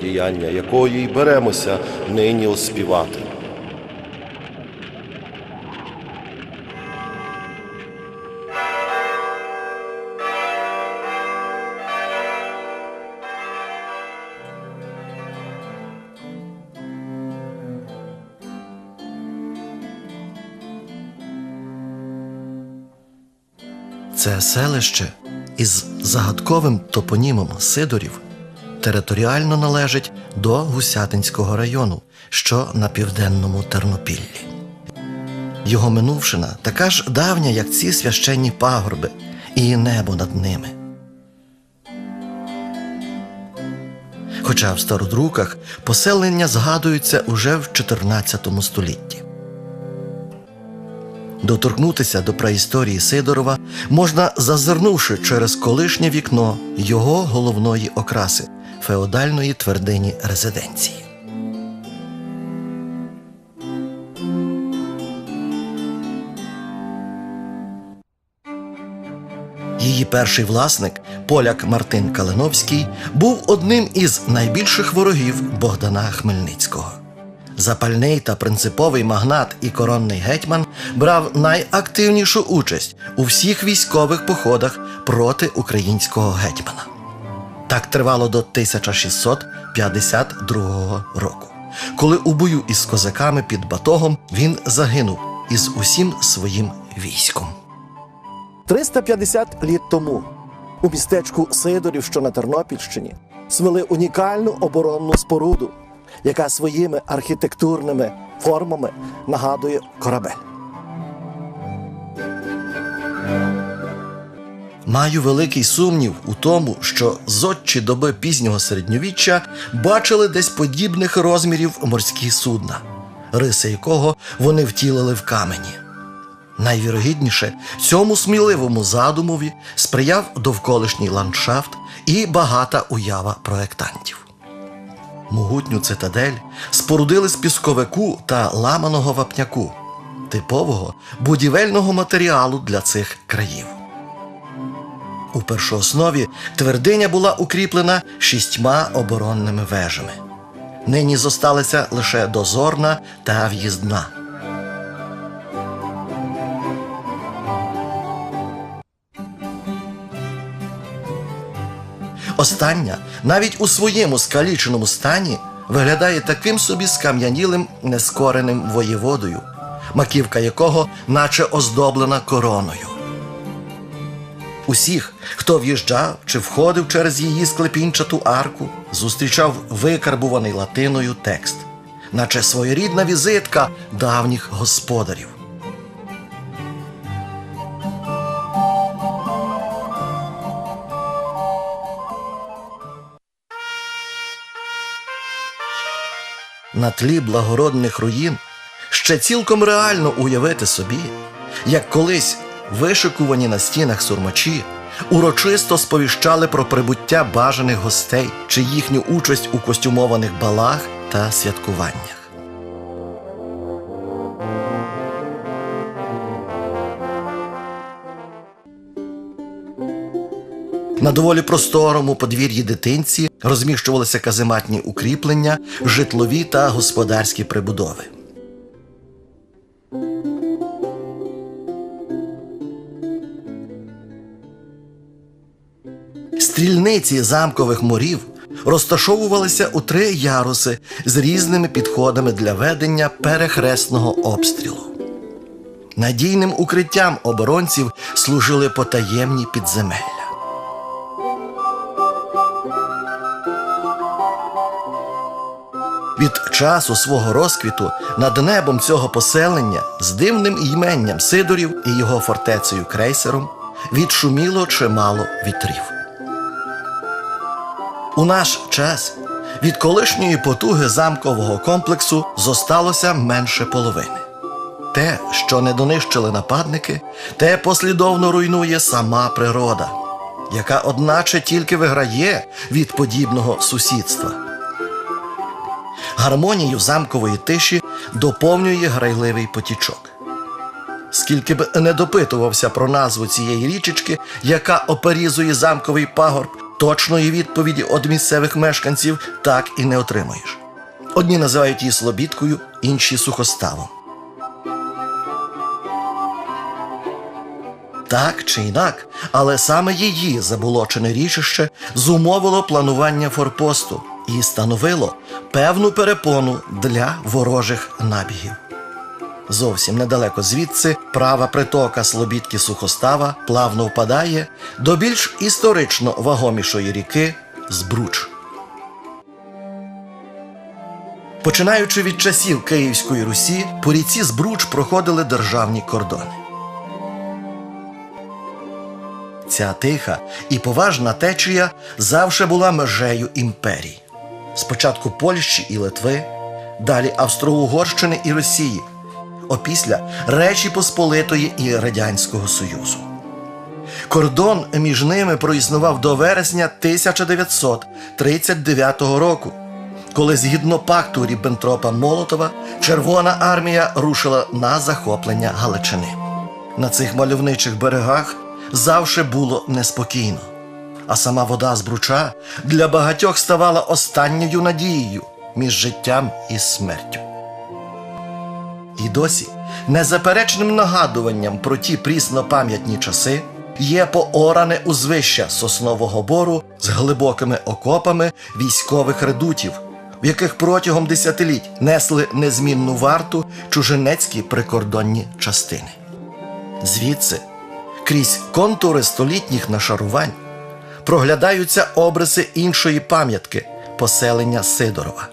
діяння якої й беремося нині оспівати. Це селище із загадковим топонімом Сидорів територіально належить до Гусятинського району, що на південному Тернопіллі. Його минувшина така ж давня, як ці священні пагорби і небо над ними. Хоча в стародруках поселення згадуються уже в 14 столітті. Доторкнутися до праісторії Сидорова можна зазирнувши через колишнє вікно його головної окраси феодальної твердині резиденції. Її перший власник, поляк Мартин Калиновський, був одним із найбільших ворогів Богдана Хмельницького. Запальний та принциповий магнат і коронний гетьман брав найактивнішу участь у всіх військових походах проти українського гетьмана. Так тривало до 1652 року, коли у бою із козаками під Батогом він загинув із усім своїм військом. 350 літ тому у містечку Сидорів, що на Тернопільщині, звели унікальну оборонну споруду, яка своїми архітектурними формами нагадує корабель. Маю великий сумнів у тому, що зодчі доби пізнього середньовіччя бачили десь подібних розмірів морські судна, риси якого вони втілили в камені. Найвірогідніше, цьому сміливому задумові сприяв довколишній ландшафт і багата уява проєктантів. Могутню цитадель спорудили з пісковику та ламаного вапняку, типового будівельного матеріалу для цих країв. У першооснові твердиня була укріплена шістьма оборонними вежами. Нині зосталися лише дозорна та в'їздна. Остання, навіть у своєму скаліченому стані, виглядає таким собі скам'янілим нескореним воєводою, маківка якого наче оздоблена короною. Усіх, хто в'їжджав чи входив через її склепінчату арку, зустрічав викарбуваний латиною текст, наче своєрідна візитка давніх господарів. На тлі благородних руїн ще цілком реально уявити собі, як колись вишикувані на стінах сурмачі урочисто сповіщали про прибуття бажаних гостей чи їхню участь у костюмованих балах та святкуваннях. На доволі просторому подвір'ї дитинці розміщувалися казематні укріплення, житлові та господарські прибудови. Стрільниці замкових морів розташовувалися у три яруси з різними підходами для ведення перехресного обстрілу. Надійним укриттям оборонців служили потаємні підземелля. Від часу свого розквіту над небом цього поселення з дивним іменням Сидорів і його фортецею крейсером відшуміло чимало вітрів. У наш час від колишньої потуги замкового комплексу зосталося менше половини. Те, що не донищили нападники, те послідовно руйнує сама природа, яка одначе тільки виграє від подібного сусідства. Гармонію замкової тиші доповнює грайливий потічок. Скільки б не допитувався про назву цієї річечки, яка оперізує замковий пагорб, точної відповіді від місцевих мешканців так і не отримаєш. Одні називають її слобідкою, інші сухоставом. Так чи інак, але саме її заболочене річище зумовило планування форпосту і становило певну перепону для ворожих набігів. Зовсім недалеко звідси права притока Слобідки Сухостава плавно впадає до більш історично вагомішої ріки Збруч. Починаючи від часів Київської Русі, по ріці Збруч проходили державні кордони. Ця тиха і поважна течія завше була межею імперій. Спочатку Польщі і Литви, далі Австро-Угорщини і Росії, опісля Речі Посполитої і Радянського Союзу. Кордон між ними проіснував до вересня 1939 року, коли згідно пакту Ріббентропа Молотова Червона армія рушила на захоплення Галичини. На цих мальовничих берегах завше було неспокійно, а сама вода з бруча для багатьох ставала останньою надією між життям і смертю. І досі незаперечним нагадуванням про ті прісно-пам'ятні часи є пооране узвища соснового бору з глибокими окопами військових редутів, в яких протягом десятиліть несли незмінну варту чужинецькі прикордонні частини. Звідси, крізь контури столітніх нашарувань, проглядаються обриси іншої пам'ятки поселення Сидорова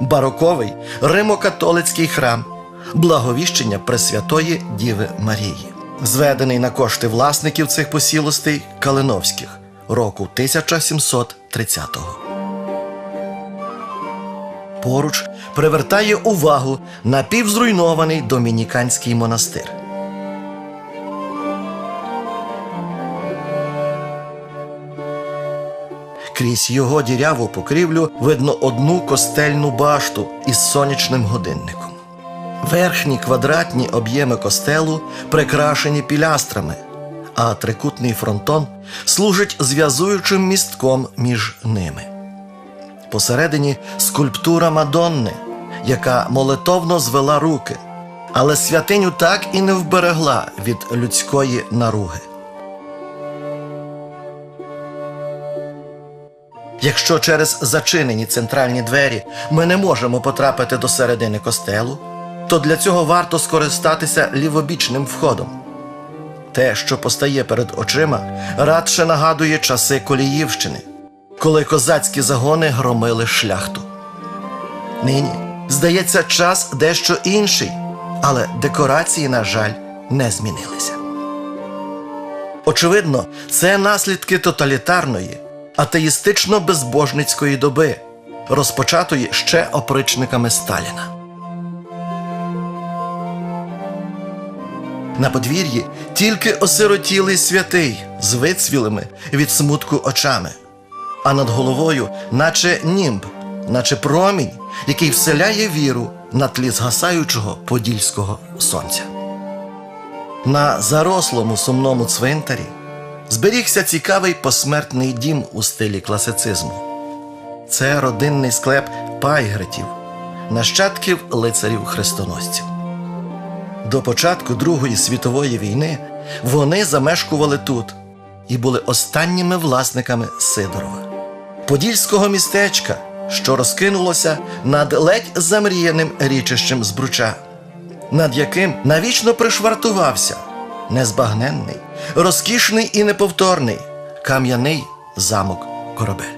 бароковий римо-католицький храм благовіщення Пресвятої Діви Марії, зведений на кошти власників цих посілостей Калиновських року 1730-го. Поруч привертає увагу напівзруйнований домініканський монастир. Крізь його діряву покрівлю видно одну костельну башту із сонячним годинником. Верхні квадратні об'єми костелу прикрашені пілястрами, а трикутний фронтон служить зв'язуючим містком між ними. Посередині скульптура Мадонни, яка молитовно звела руки, але святиню так і не вберегла від людської наруги. Якщо через зачинені центральні двері ми не можемо потрапити до середини костелу, то для цього варто скористатися лівобічним входом. Те, що постає перед очима, радше нагадує часи Коліївщини, коли козацькі загони громили шляхту. Нині, здається, час дещо інший, але декорації, на жаль, не змінилися. Очевидно, це наслідки тоталітарної, атеїстично-безбожницької доби, розпочатої ще опричниками Сталіна. На подвір'ї тільки осиротілий святий з вицвілими від смутку очами, а над головою, наче німб, наче промінь, який вселяє віру на тлі згасаючого подільського сонця. На зарослому сумному цвинтарі зберігся цікавий посмертний дім у стилі класицизму. Це родинний склеп пайгретів, нащадків лицарів хрестоносців. До початку Другої світової війни вони замешкували тут і були останніми власниками Сидорова. Подільського містечка, що розкинулося над ледь замріяним річищем Збруча, над яким навічно пришвартувався незбагненний, розкішний і неповторний кам'яний замок корабель.